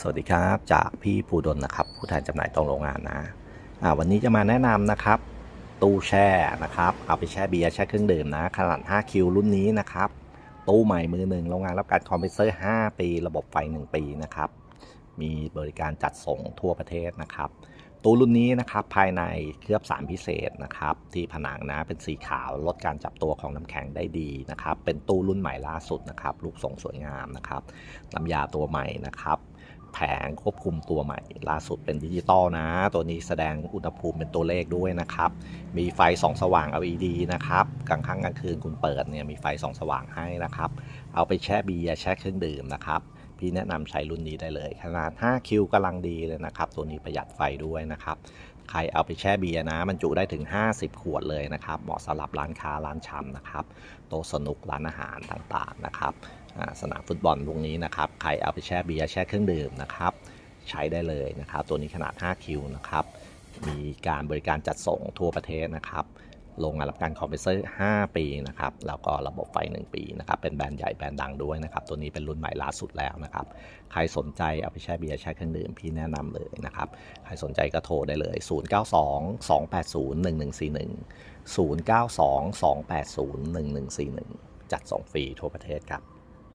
สวัสดีครับจากพี่ภูดลนะครับ ผู้แทนจำหน่ายตรงโรงงานนะอ่าวันนี้จะมาแนะนำนะครับ ตู้แช่นะครับ เอาไปแช่เบียร์แช่เครื่องดื่มนะ ขนาด 5 คิวรุ่นนี้นะครับ ตู้ใหม่มือหนึ่งโรงงานรับการคอมเพรสเซอร์ 5 ปี ระบบไฟ 1 ปีนะครับ มีบริการจัดส่งทั่วประเทศนะครับ ตู้รุ่นนี้นะครับภายในเคลือบสารพิเศษนะครับ ที่ผนังนะเป็นสีขาวลดการจับตัวของน้ำแข็งได้ดีนะครับ เป็นตู้รุ่นใหม่ล่าสุดนะครับรูปทรงสวยงามนะครับน้ำยาตัวใหม่นะครับ แผงควบคุมตัวใหม่ ล่าสุดเป็นดิจิตอลนะ ตัวนี้แสดงอุณหภูมิเป็นตัวเลขด้วยนะครับ มีไฟสองสว่าง LED นะครับกลางค่ำกลางคืนคุณเปิดเนี่ยมีไฟสองสว่างให้นะครับ เอาไปแช่เบียร์แช่เครื่องดื่มนะครับ พี่แนะนำใช้รุ่นนี้ได้เลย ขนาด 5 คิวกำลังดีเลยนะครับ ตัวนี้ประหยัดไฟด้วยนะครับ ใครเอาไปแช่เบียร์นะมันจุได้ถึง 50 ขวดเลยนะครับ เหมาะสำหรับร้านค้าร้านชำนะครับ โต๊ะสนุกร้านอาหารต่างๆนะครับสนามฟุตบอลตรงนี้นะครับ ใครเอาไปแช่เบียร์แช่เครื่องดื่มนะครับ ใช้ได้เลยนะครับ ตัวนี้ขนาด 5 คิวนะครับ มีการบริการจัดส่งทั่วประเทศนะครับ โรงงานรับการคอมเพรสเซอร์ 5 ปีนะครับ แล้วก็ระบบไฟ 1 ปีนะครับ เป็นแบรนด์ใหญ่แบรนด์ดังด้วยนะครับ ตัวนี้เป็นรุ่นใหม่ล่าสุดแล้วนะครับ ใครสนใจเอาไปแช่เบียร์แช่เครื่องดื่มพี่แนะนำเลยนะครับ ใครสนใจก็โทรได้เลย 092 280 1141 092 280 1141 จัดส่งฟรีทั่วประเทศครับ